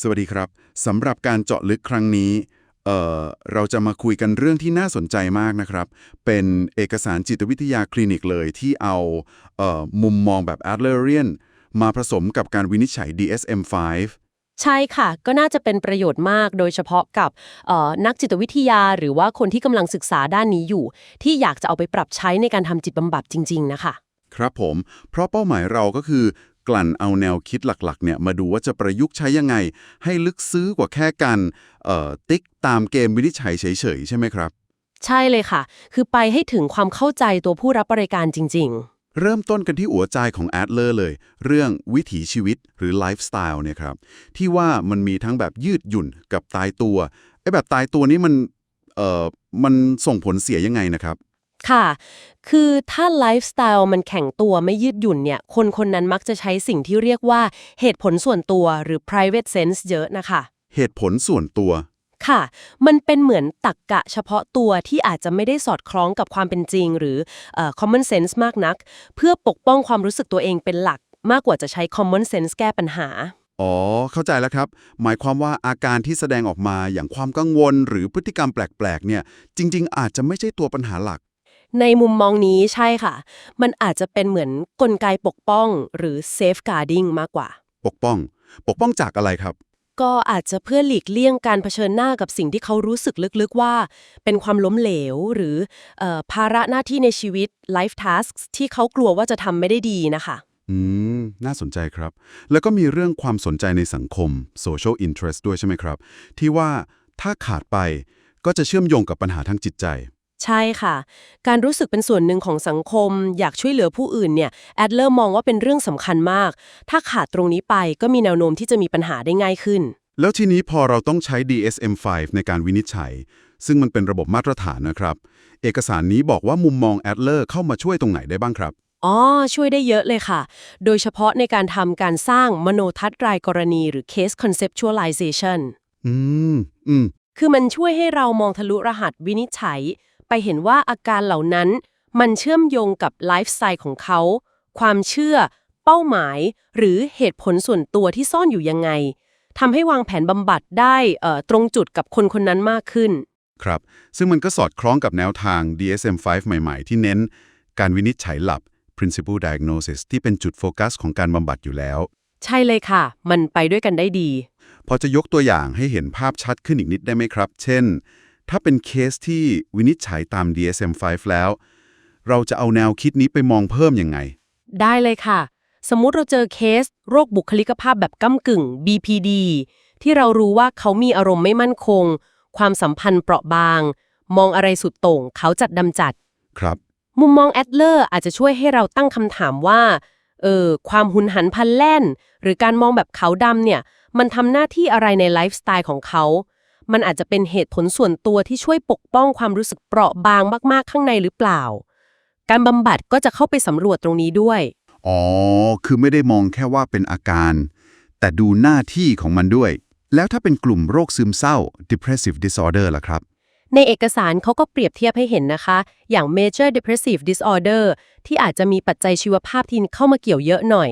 สวัสดีครับสำหรับการเจาะลึกครั้งนี้เอ่อเราจะมาคุยกันเรื่องที่น่าสนใจมากนะครับ เป็นเอกสารจิตวิทยาคลินิกเลยที่เอาเอ่อมุมมองแบบ Adlerian มาผสมกับการวินิจฉัย DSM-5 ใช่ค่ะ ก็น่าจะเป็นประโยชน์มาก โดยเฉพาะกับเอ่อนักจิตวิทยาหรือว่าคนที่กำลังศึกษาด้านนี้อยู่ ที่อยากจะเอาไปปรับใช้ในการทำจิตบำบัดจริง ๆ นะคะ ครับผม เพราะเป้าหมายเราก็คือ กลั่นเอาแนวคิดหลักๆเนี่ยมาดูว่าจะประยุกต์ใช้ยังไง ให้ลึกซึ้งกว่าแค่การเอ่อติ๊กตามเกมวินิจฉัยเฉยๆ ใช่ไหมครับ ใช่เลยค่ะ คือไปให้ถึงความเข้าใจตัวผู้รับบริการจริงเริ่มต้นกันที่หัวใจของแอดเลอร์เลย เรื่องวิถีชีวิตหรือไลฟ์สไตล์เนี่ยครับที่ว่ามันมีทั้งแบบยืดหยุ่นกับตายตัวไอ้แบบตายตัวนี้มันเอ่อมันส่งผลเสียยังไงนะครับๆ ค่ะ คือถ้าไลฟ์สไตล์มันแข็งตัวไม่ยืดหยุ่นเนี่ย คนคนนั้นมักจะใช้สิ่งที่เรียกว่าเหตุผลส่วนตัวหรือ private sense เยอะนะคะ เหตุผลส่วนตัว ค่ะ มันเป็นเหมือนตักกะเฉพาะตัวที่อาจจะไม่ได้สอดคล้องกับความเป็นจริง หรือเอ่อ common sense มากนัก เพื่อปกป้องความรู้สึกตัวเองเป็นหลัก มากกว่าจะใช้ common sense แก้ปัญหา อ๋อ เข้าใจแล้วครับ หมายความว่าอาการที่แสดงออกมาอย่างความกังวลหรือพฤติกรรมแปลกๆ เนี่ย จริง ๆ อาจจะไม่ใช่ตัวปัญหาหลัก ในมุมมองนี้ใช่ค่ะ มันอาจจะเป็นเหมือนกลไกปกป้องหรือ safeguarding มากกว่า ปกป้อง ปกป้องจากอะไรครับ ก็อาจจะเพื่อหลีกเลี่ยงการเผชิญหน้ากับสิ่งที่เขารู้สึกลึกๆว่า เป็นความล้มเหลวหรือเออภาระหน้าที่ในชีวิต life tasks ที่เขากลัวว่าจะทำไม่ได้ดีนะคะ อืม น่าสนใจครับ แล้วก็มีเรื่องความสนใจในสังคม social interest ด้วยใช่ไหมครับ ที่ว่าถ้าขาดไปก็จะเชื่อมโยงกับปัญหาทางจิตใจ ใช่ค่ะ การรู้สึกเป็นส่วนหนึ่งของสังคม อยากช่วยเหลือผู้อื่นเนี่ยแอดเลอร์มองว่าเป็นเรื่องสำคัญมาก ถ้าขาดตรงนี้ไปก็มีแนวโน้มที่จะมีปัญหาได้ง่ายขึ้น แล้วทีนี้พอเราต้องใช้ DSM-5 ในการวินิจฉัย ซึ่งมันเป็นระบบมาตรฐานนะครับ เอกสารนี้บอกว่ามุมมองแอดเลอร์เข้ามาช่วยตรงไหนได้บ้างครับ อ๋อ ช่วยได้เยอะเลยค่ะ โดยเฉพาะในการทำการสร้างมโนทัศน์รายกรณีหรือ case conceptualization อืม อืม คือมันช่วยให้เรามองทะลุรหัสวินิจฉัย ไปเห็นว่าอาการเหล่านั้น มันเชื่อมโยงกับไลฟ์สไตล์ของเขา ความเชื่อ เป้าหมาย หรือเหตุผลส่วนตัวที่ซ่อนอยู่ยังไงทำให้วางแผนบำบัดได้เอ่อตรงจุดกับคนคนนั้นมากขึ้น ครับ ซึ่งมันก็สอดคล้องกับแนวทาง DSM-5 ใหม่ๆ ที่เน้น การวินิจฉัยหลับ principal diagnosis ที่เป็นจุดโฟกัสของการบำบัดอยู่แล้ว ใช่เลยค่ะ มันไปด้วยกันได้ดี พอจะยกตัวอย่างให้เห็นภาพชัดขึ้นอีกนิดได้ไหมครับ เช่น ถ้าเป็นเคสที่วินิจฉัยตาม DSM-5 แล้ว เราจะเอาแนวคิดนี้ไปมองเพิ่มยังไง ได้เลยค่ะ สมมุติเราเจอเคส โรคบุคลิกภาพแบบก้ากึ่ง BPD ที่เรารู้ว่าเขามีอารมณ์ไม่มั่นคง ความสัมพันธ์เปราะบาง มองอะไรสุดโต่ง เขาจัดดำจัด ครับ มุมมองแอดเลอร์อาจจะช่วยให้เราตั้งคำถามว่า เออ ความหุนหันพลันแล่น หรือการมองแบบเขาดำเนี่ย มันทำหน้าที่อะไรในไลฟ์สไตล์ของเขา มันอาจจะเป็นเหตุผลส่วนตัวที่ช่วยปกป้องความรู้สึกเปราะบางมาก ๆ ข้างในหรือเปล่า การบำบัดก็จะเข้าไปสำรวจตรงนี้ด้วย อ๋อ คือไม่ได้มองแค่ว่าเป็นอาการ แต่ดูหน้าที่ของมันด้วย แล้วถ้าเป็นกลุ่มโรคซึมเศร้า depressive disorder ล่ะครับ ในเอกสารเขาก็เปรียบเทียบให้เห็นนะคะ อย่าง major depressive disorder ที่อาจจะมีปัจจัยชีวภาพที่เข้ามาเกี่ยวเยอะหน่อย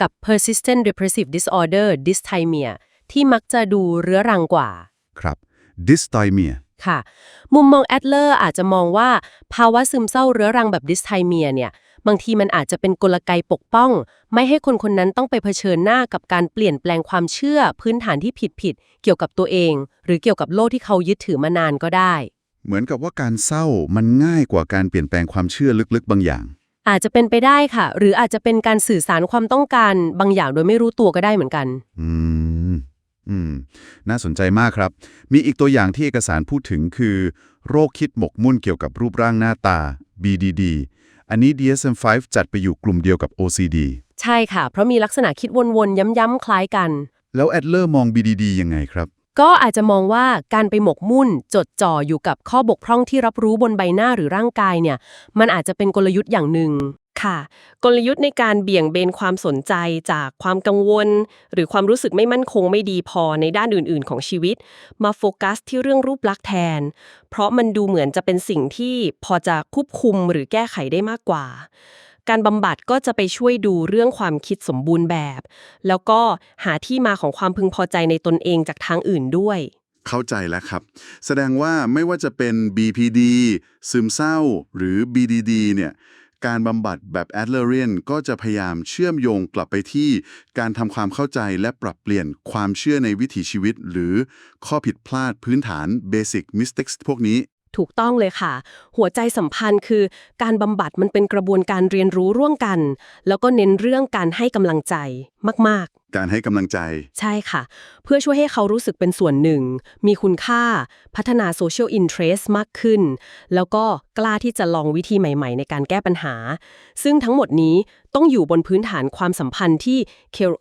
กับ persistent depressive disorder dysthymia ที่มักจะดูเรื้อรังกว่า ครับ dysthymia ค่ะ มุมมองแอดเลอร์อาจจะมองว่าภาวะซึมเศร้าเรื้อรังแบบ dysthymia เนี่ย บางทีมันอาจจะเป็นกลไกปกป้อง ไม่ให้คนคนนั้นต้องไปเผชิญหน้ากับการเปลี่ยนแปลงความเชื่อพื้นฐานที่ผิดๆเกี่ยวกับตัวเอง หรือเกี่ยวกับโลกที่เขายึดถือมานานก็ได้ เหมือนกับว่าการเศร้ามันง่ายกว่าการเปลี่ยนแปลงความเชื่อลึกๆ บางอย่าง อาจจะเป็นไปได้ค่ะ หรืออาจจะเป็นการสื่อสารความต้องการบางอย่างโดยไม่รู้ตัวก็ได้เหมือนกัน อืม อืม น่าสนใจมากครับ มีอีกตัวอย่างที่เอกสารพูดถึงคือ โรคคิดหมกมุ่นเกี่ยวกับรูปร่างหน้าตา BDD อันนี้ DSM-5 จัดไปอยู่กลุ่มเดียวกับ OCD ใช่ค่ะ เพราะมีลักษณะคิดวนๆ ย้ำๆ คล้ายกัน แล้วแอดเลอร์มอง BDD ยังไงครับ ก็อาจจะมองว่าการไปหมกมุ่น จดจ่ออยู่กับข้อบกพร่องที่รับรู้บนใบหน้าหรือร่างกายเนี่ย มันอาจจะเป็นกลยุทธ์อย่างหนึ่ง ค่ะ กลยุทธ์ในการเบี่ยงเบนความสนใจจากความกังวล หรือความรู้สึกไม่มั่นคงไม่ดีพอในด้านอื่น ๆ ของชีวิต มาโฟกัสที่เรื่องรูปลักษณ์แทน เพราะมันดูเหมือนจะเป็นสิ่งที่พอจะควบคุมหรือแก้ไขได้มากกว่า การบำบัดก็จะไปช่วยดูเรื่องความคิดสมบูรณ์แบบ แล้วก็หาที่มาของความพึงพอใจในตนเองจากทางอื่นด้วยเข้าใจแล้วครับ แสดงว่าไม่ว่าจะเป็น BPD ซึมเศร้าหรือ BDD เนี่ย การบำบัดแบบ Adlerian ก็จะพยายามเชื่อมโยงกลับไปที่การทำความเข้าใจและปรับเปลี่ยนความเชื่อในวิถีชีวิต หรือข้อผิดพลาดพื้นฐาน Basic Mistakes พวกนี้ ถูกต้องเลยค่ะ หัวใจสัมพันธ์คือ การบำบัดมันเป็นกระบวนการเรียนรู้ร่วมกัน แล้วก็เน้นเรื่องการให้กำลังใจมาก การให้กำลังใจ ใช่ค่ะ เพื่อช่วยให้เขารู้สึกเป็นส่วนหนึ่ง มีคุณค่า พัฒนา social interest มากขึ้น แล้วก็กล้าที่จะลองวิธีใหม่ๆ ในการแก้ปัญหา ซึ่งทั้งหมดนี้ต้องอยู่บนพื้นฐานความสัมพันธ์ที่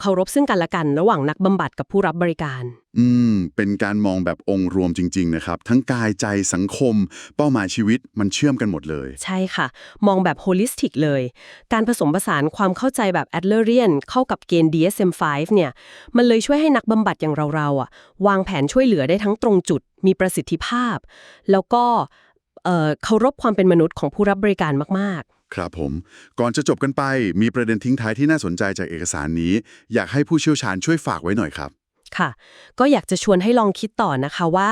เคารพซึ่งกันและกัน ระหว่างนักบำบัดกับผู้รับบริการ อืม เป็นการมองแบบองค์รวมจริง ๆ นะครับ ทั้งกายใจสังคม เป้าหมายชีวิตมันเชื่อมกันหมดเลย ใช่ค่ะ มองแบบ holistic เลย การผสมผสานความเข้าใจแบบ Adlerian เข้ากับเกณฑ์ DSM-5 เนี่ย มันเลยช่วยให้นักบำบัดอย่างเราๆอะ วางแผนช่วยเหลือได้ทั้งตรงจุด มีประสิทธิภาพ แล้วก็เอ่อเคารพความเป็นมนุษย์ของผู้รับบริการมากครับผม ก่อนจะจบกันไป มีประเด็นทิ้งท้ายที่น่าสนใจจากเอกสารนี้ อยากให้ผู้เชี่ยวชาญช่วยฝากไว้หน่อยครับๆค่ะ ก็อยากจะชวนให้ลองคิดต่อนะคะว่า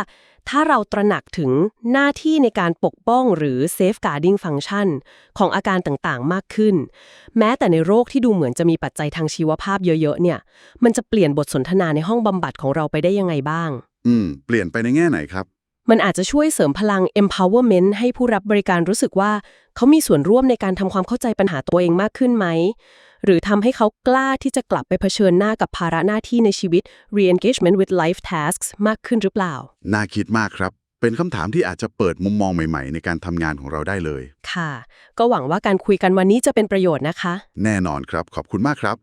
ถ้าเราตระหนักถึงหน้าที่ในการปกป้องหรือ safeguarding function ของอาการต่างๆ มากขึ้น แม้แต่ในโรคที่ดูเหมือนจะมีปัจจัยทางชีวภาพเยอะ ๆ เนี่ย มันจะเปลี่ยนบทสนทนาในห้องบำบัดของเราไปได้ยังไงบ้าง อืม เปลี่ยนไปในแง่ไหนครับ มันอาจจะช่วยเสริมพลัง empowerment ให้ผู้รับบริการรู้สึกว่า เขามีส่วนร่วมในการทำความเข้าใจปัญหาตัวเองมากขึ้นไหม หรือทำให้เขากล้าที่จะกลับไปเผชิญหน้ากับภาระหน้าที่ในชีวิต re-engagement with life tasks มากขึ้นหรือเปล่า น่าคิดมากครับ เป็นคำถามที่อาจจะเปิดมุมมองใหม่ ๆ ในการทำงานของเราได้เลย ค่ะ ก็หวังว่าการคุยกันวันนี้จะเป็นประโยชน์นะคะ แน่นอนครับ ขอบคุณมากครับ